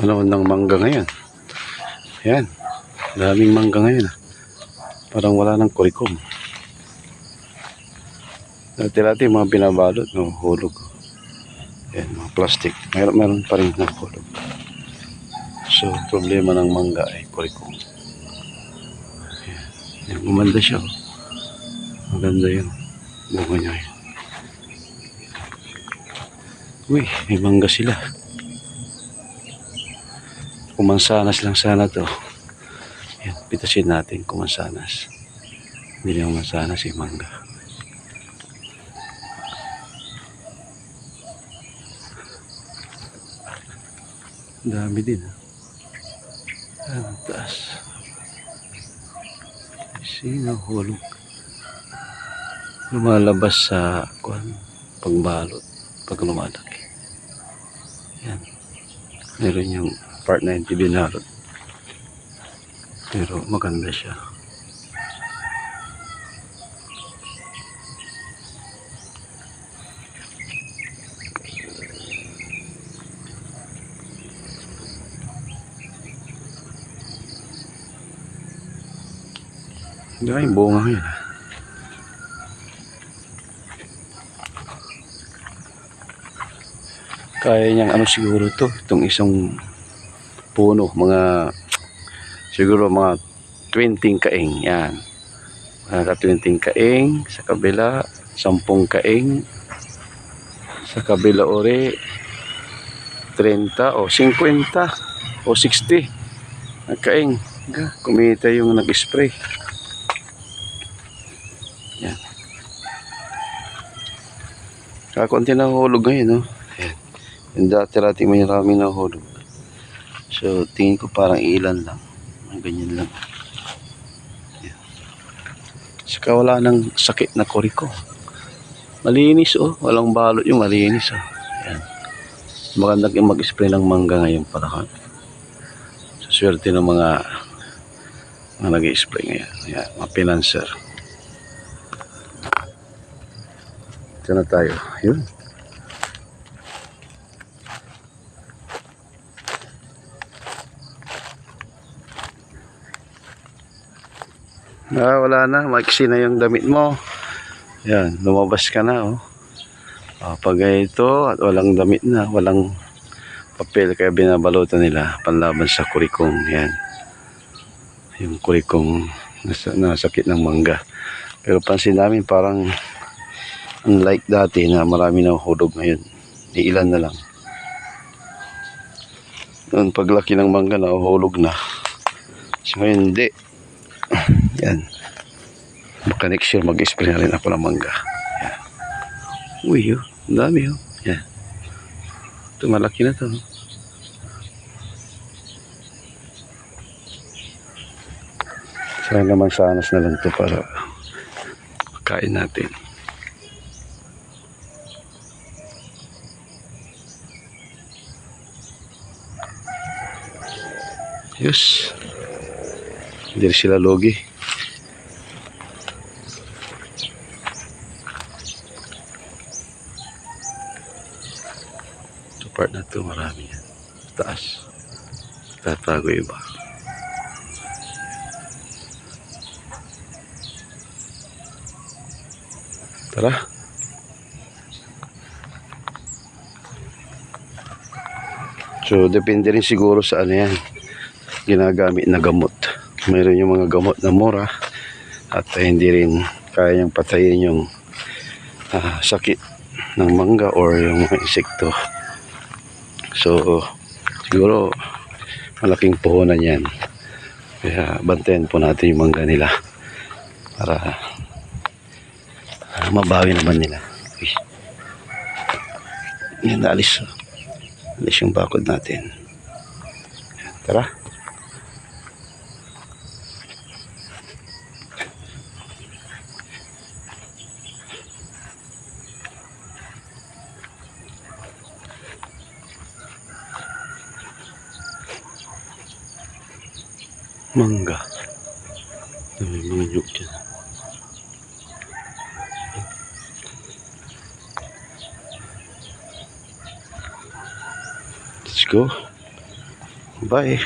Panahon ng mangga ngayon. Ayan. Daming mangga ngayon. ah. Parang wala ng kurikom. Dati-dati mga binabalot, no, hulog. Ayan, mga plastic. Meron, meron pa rin na hulog. So, problema ng mangga ay kurikom. Ayan. Ayan, Gumanda siya. oh. Maganda yung bunga niya. eh. Uy, may mangga sila. Kumansanas lang sana to. Yan, pitasin natin kumansanas. Hindi lang mansanas yung mangga. Ang Dami din ha. Ah, ang taas. Sino hulog? Lumalabas sa kwan, pagbalot, pag lumalaki. Yan. Meron yung part na hindi binalot. Pero maganda siya. Hindi yung bunga ngayon. ah. Kaya niyang ano siguro to, itong isang puno, mga siguro mga 20 kaing, yan. Mga 20 kaing, sa kabila, 10 kaing, sa kabila ori, 30 o 50 o 60 ang kaing. Kumita yung nag-spray. Yan. Kakunti na hulog ngayon, no? Ayan. Yung dati-dati may marami na hulog. So, tingin ko parang ilan lang. Ganyan lang. Ayan. Saka wala nang sakit na koriko. Malinis, oh. Walang balot yung malinis, oh. Ayan. Maganda yung mag-spray ng mangga ngayon para ka. Sa swerte ng mga mga nag-spray ngayon. Ayan, mga pinanser. Ito na tayo. Yun. Ah, wala na. Maiksi na yung damit mo. Yan, lumabas ka na, oh. Ah, pag ito, at walang damit na, walang papel, kaya binabalutan nila panlaban sa kurikong. Yan. Yung kurikong nasa, nasakit ng mangga. Pero pansin namin parang unlike dati na marami na hulog ngayon. Ilan na lang. Noon paglaki ng mangga na hulog na. So ngayon hindi. Yan. Baka next year mag-spray rin ako ng mangga. Yan. Uy, oh. Ang dami, oh. Yan. Ito, malaki na to. Sana naman sanas na lang to para kain natin. Yes. Hindi sila logi. Ito part na to marami yan. Sa taas. Tatago iba. Tara. So, depende rin siguro sa ano yan. Ginagamit na gamot. Mayroon yung mga gamot na mura at hindi rin kaya niyang patayin yung ah, sakit ng mangga or yung mga insekto. So, siguro malaking puhunan yan. Kaya bantayan po natin yung mangga nila para ah, mabawi naman nila. Uy. Yan, naalis. Alis yung bakod natin. Tara. Mangga. May mga nyug dyan. Let's go. Bye.